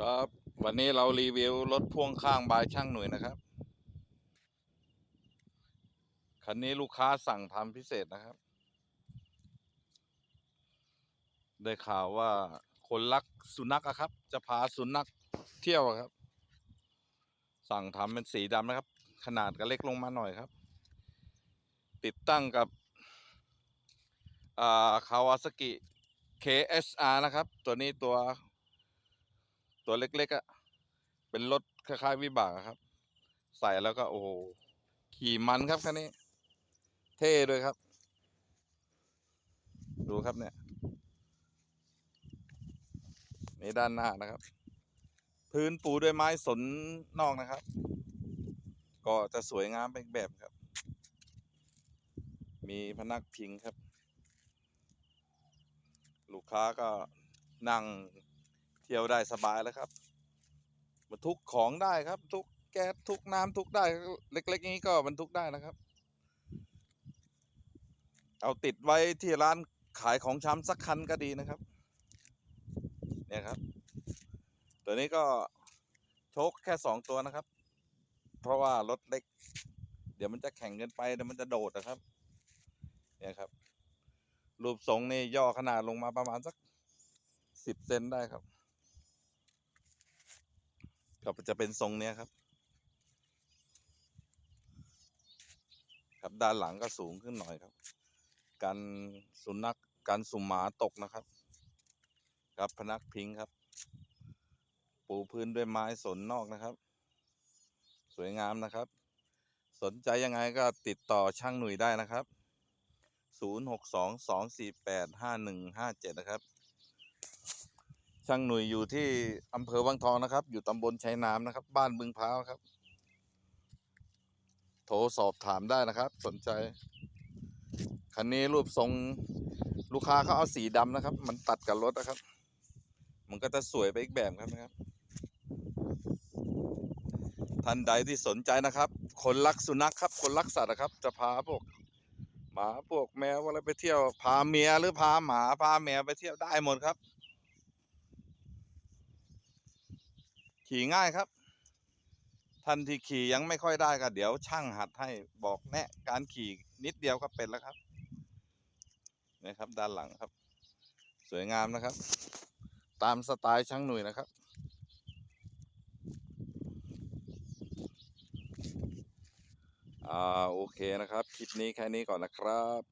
ครับ วันนี้เรารีวิวรถพ่วงข้างบายช่างหน่วยนะครับ คันนี้ลูกค้าสั่งทำพิเศษนะครับ ได้ข่าวว่าคนรักสุนัขครับ จะพาสุนัขเที่ยวครับ สั่งทำเป็นสีดำนะครับ ขนาดก็เล็กลงมาหน่อยครับ ติดตั้งกับคาวาซากิ KSR นะครับ ตัวนี้ตัว ตัวเล็กๆอะ่ะ เป็นรถคล้ายๆวิบากครับ ใส่แล้วก็โอ้โห ขี่มันครับคันนี้ เท่ด้วยครับ ดูครับเนี่ย นี่ด้านหน้านะครับ พื้นปูด้วยไม้สนนอกนะครับ ก็จะสวยงามไปอีกแบบครับ มีพนักพิงครับ ลูกค้าก็นั่ง เที่ยวได้สบายแล้วครับบรรทุกของได้ครับทุกแก๊สทุกน้ำทุกได้เล็ก ๆ นี้ก็บรรทุกได้นะครับ เอาติดไว้ที่ร้านขายของชำสักคันก็ดีนะครับ เนี่ยครับ ตัวนี้ก็โชคแค่สองตัวนะครับ เพราะว่ารถเล็ก เดี๋ยวมันจะแข่งเกินไปเดี๋ยวมันจะโดดนะครับ เนี่ยครับ รูปทรงนี่ย่อขนาดลงมาประมาณสักสิบเซนได้ครับ ก็จะเป็นทรงเนี้ยครับ ครับด้านหลังก็สูงขึ้นหน่อยครับกันสุนัขกันสุหมาตกนะครับกับพนักพิงครับ ปูพื้นด้วยไม้สนนอกนะครับ สวยงามนะครับ สนใจยังไงก็ติดต่อช่างหนุ่ยได้นะครับ 0 6 2 2 4 8 5 1 5 7 นะครับ ช่างหนุ่ยอยู่ที่อำเภอวังทองนะครับ อยู่ตำบลชัยนามนะครับ บ้านบึงพร้าวครับ โทรสอบถามได้นะครับ สนใจ คันนี้รูปทรงลูกค้าเขาเอาสีดำนะครับ มันตัดกับรถนะครับ มันก็จะสวยไปอีกแบบครับนะครับ ท่านใดที่สนใจนะครับ คนรักสุนัขครับ คนรักสัตว์นะครับ จะพาพวกหมาพวกแมวอะไรไปเที่ยว พาเมียหรือพาหมาพาแมวไปเที่ยวได้หมดครับ ขี่ง่ายครับท่านที่ขี่ยังไม่ค่อยได้ก็เดี๋ยวช่างหัดให้บอกแนะการขี่นิดเดียวก็เป็นแล้วครับนี่ครับ ด้านหลังครับ สวยงามนะครับ ตามสไตล์ช่างหนุ่ยนะครับ อ่าโอเคนะครับ คลิปนี้แค่นี้ก่อนนะครับ